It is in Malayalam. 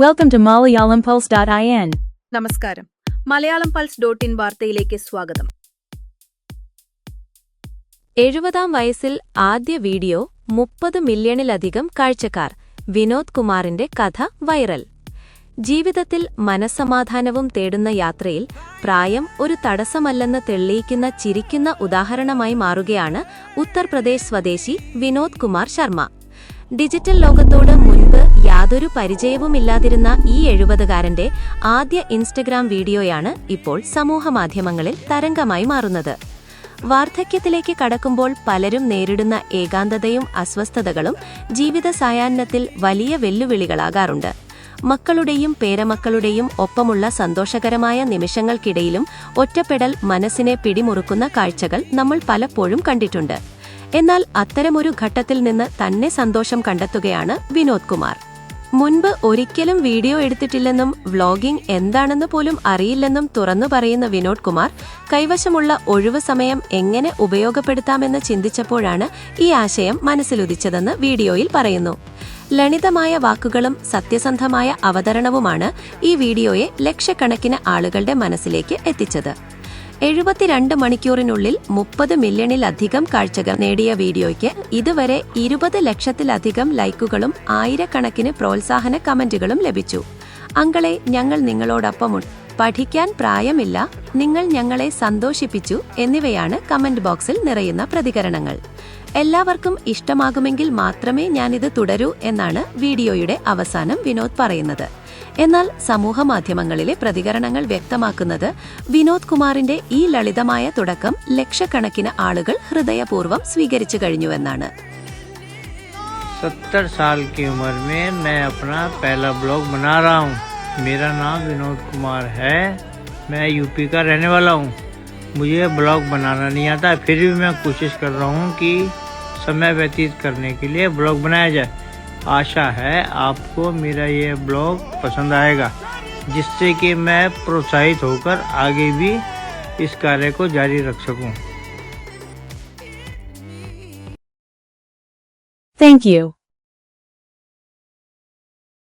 Welcome to MalayalamPulse.in. നമസ്കാരം. മലയാളം പൾസ് ഡോട്ട് ഇൻ വാർത്തയിലേക്ക് സ്വാഗതം. എഴുപതാം വയസ്സിൽ ആദ്യ വീഡിയോ മുപ്പത് മില്യണിലധികം കാഴ്ചക്കാർ. വിനോദ് കുമാറിന്റെ കഥ വൈറൽ. ജീവിതത്തിൽ മനസ്സമാധാനവും തേടുന്ന യാത്രയിൽ പ്രായം ഒരു തടസ്സമല്ലെന്ന് തെളിയിക്കുന്ന ചിരിക്കുന്ന ഉദാഹരണമായി മാറുകയാണ് ഉത്തർപ്രദേശ് സ്വദേശി വിനോദ് കുമാർ ശർമ്മ. ഡിജിറ്റൽ ലോകത്തോട് മുൻപ് യാതൊരു പരിചയവുമില്ലാതിരുന്ന ഈ എഴുപതുകാരന്റെ ആദ്യ ഇൻസ്റ്റഗ്രാം വീഡിയോയാണ് ഇപ്പോൾ സമൂഹമാധ്യമങ്ങളിൽ തരംഗമായി മാറുന്നത്. വാർദ്ധക്യത്തിലേക്ക് കടക്കുമ്പോൾ പലരും നേരിടുന്ന ഏകാന്തതയും അസ്വസ്ഥതകളും ജീവിത സായാഹ്നത്തിൽ വലിയ വെല്ലുവിളികളാകാറുണ്ട്. മക്കളുടെയും പേരമക്കളുടെയും ഒപ്പമുള്ള സന്തോഷകരമായ നിമിഷങ്ങൾക്കിടയിലും ഒറ്റപ്പെടൽ മനസ്സിനെ പിടിമുറുക്കുന്ന കാഴ്ചകൾ നമ്മൾ പലപ്പോഴും കണ്ടിട്ടുണ്ട്. എന്നാൽ അത്തരമൊരു ഘട്ടത്തിൽ നിന്ന് തന്നെ സന്തോഷം കണ്ടെത്തുകയാണ് വിനോദ് കുമാർ. മുൻപ് ഒരിക്കലും വീഡിയോ എടുത്തിട്ടില്ലെന്നും വ്ളോഗിംഗ് എന്താണെന്ന് പോലും അറിയില്ലെന്നും തുറന്നു പറയുന്ന വിനോദ് കുമാർ കൈവശമുള്ള ഒഴിവു സമയം എങ്ങനെ ഉപയോഗപ്പെടുത്താമെന്ന് ചിന്തിച്ചപ്പോഴാണ് ഈ ആശയം മനസ്സിലുദിച്ചതെന്ന് വീഡിയോയിൽ പറയുന്നു. ലളിതമായ വാക്കുകളും സത്യസന്ധമായ അവതരണവുമാണ് ഈ വീഡിയോയെ ലക്ഷക്കണക്കിന് ആളുകളുടെ മനസ്സിലേക്ക് എത്തിച്ചത്. എഴുപത്തിരണ്ട് മണിക്കൂറിനുള്ളിൽ മുപ്പത് മില്യണിലധികം കാഴ്ചകൾ നേടിയ വീഡിയോയ്ക്ക് ഇതുവരെ ഇരുപത് ലക്ഷത്തിലധികം ലൈക്കുകളും ആയിരക്കണക്കിന് പ്രോത്സാഹന കമന്റുകളും ലഭിച്ചു. അങ്കളെ ഞങ്ങൾ നിങ്ങളോടൊപ്പമുണ്ട്. പഠിക്കാൻ പ്രായമില്ല. നിങ്ങൾ ഞങ്ങളെ സന്തോഷിപ്പിച്ചു എന്നിവയാണ് കമന്റ് ബോക്സിൽ നിറയുന്ന പ്രതികരണങ്ങൾ. എല്ലാവർക്കും ഇഷ്ടമാകുമെങ്കിൽ മാത്രമേ ഞാനിത് തുടരൂ എന്നാണ് വീഡിയോയുടെ അവസാനം വിനോദ് പറയുന്നത് എന്നാൽ സമൂഹമാധ്യമങ്ങളിലെ പ്രതികരണങ്ങൾ വ്യക്തമാക്കുന്നത് വിനോദ് കുമാറിന്റെ ഈ ലളിതമായ തുടക്കം ലക്ഷക്കണക്കിന് ആളുകൾ ഹൃദയപൂർവ്വം സ്വീകരിച്ചു കഴിഞ്ഞുവെന്നാണ് सत्तर साल की उम्र में मैं अपना पहला ब्लॉग बना रहा हूँ मेरा नाम विनोद कुमार है मैं यूपी का रहने वाला हूँ मुझे ब्लॉग बनाना नहीं आता फिर भी मैं कोशिश कर रहा हूँ कि समय व्यतीत करने के लिए ब्लॉग बनाया जाए आशा है आपको मेरा ये ब्लॉग पसंद आएगा, जिससे कि मैं प्रोत्साहित होकर आगे भी इस कार्य को जारी रख सकूँ। Thank you.